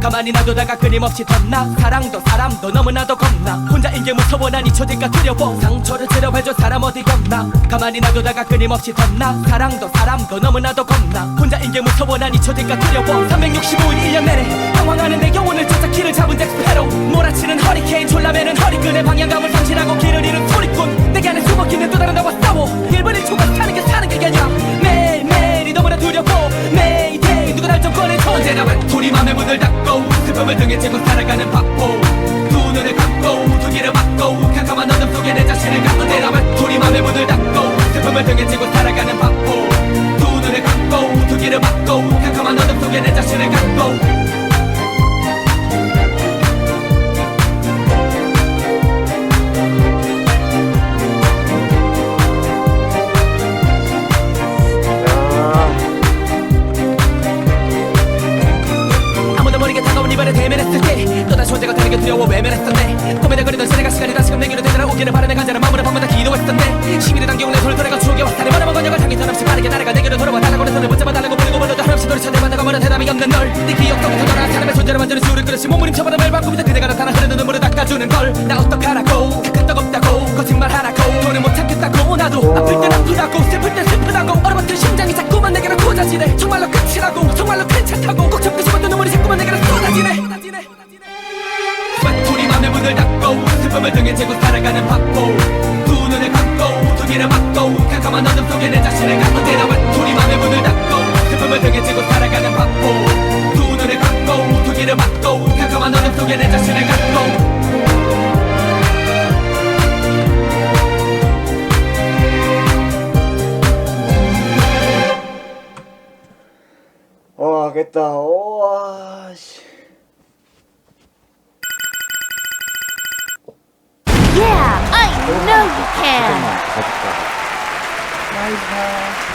가만히 놔두다가 끊임없이 덧나. 사랑도 사람도 너무나도 겁나. 혼자인 게 무서워 난 잊혀질까 두려워. 상처를 치료해줘 사람 어디 겁나? 가만히 놔두다가 끊임없이 덧나. 사랑도 사람도 너무나도 겁나. 혼자인 게 무서워 난 잊혀질까 두려워. 365일 1년 내내 방황하는 내 영혼을 쫓아 길을 잡은 잭스페로. 몰아치는 허리케인 졸라매는 허리끈의 방향감을 상실하고 길을 잃은 소리꾼. 내게 안에 숨어있는 또 다른 나와 싸워. 1분 1초간 사는 게 사는 게 아니야 언제나 외톨이 맘에 문을 닫고 슬픔을 등에 지고 살아가는 바보. 두 눈을 감고 두 귀를 막고 캄캄한 어둠 속에 내 자신을 갖고 언제나 외톨이 맘에 문을 닫고 슬픔을 등에 지고 살아가는 바보. 두 눈을 감고 두 귀를 막고 캄캄한 어둠 속에 내 자신을 갖고 때 또다시 혼자가 되는 게 두려워 외면했었네. 꿈에다 그리던 시내가 시간이 다시금 내게로 되돌아오기를 바라는 간절한 마음으로 밤마다 기도했었네. 시민의 당겨온 내 손을 돌아가 추억의 왔다니 바라본 건역을 향해 전없이 빠르게 날아가 내게로 돌아와 달라고 내 손을 붙잡아 달라고 부르고 불러도 한없이 너를 찾아만나가 멀어 대답이 없는 널네 기억 속에서 돌아 사람의 손자를 만드는 수를 그릇이 몸부림쳐보다 날 바꾸면서 그대가 나타나 흐르는 눈물을 닦아주는 걸. 나 어떡하라고? 그 끄떡 없다고? 거짓말 하라고? 돈을 못 찾겠다고? 나도 아플 땐 아프다고? 슬플 땐 슬프다고? 얼어붙은 심장이 자꾸만 내게로 꽂아지네. 정말로 끝이라고? 정말로 괜찮다고? 꼭참 문을 닫고 슬픔을 등에 지고 살아가는 바보 두 눈을 감고 두 귀를 막고 캄캄한 어둠 속에 내 자신을 갖고 내나 외톨이 맘에 문을 닫고 슬픔을 등에 지고 살아가는 바보 두 눈을 감고 두 귀를 막고 캄캄한 어둠 속에 내 자신을 갖고 와, 겠다. 와, 씨. Can. 나이스.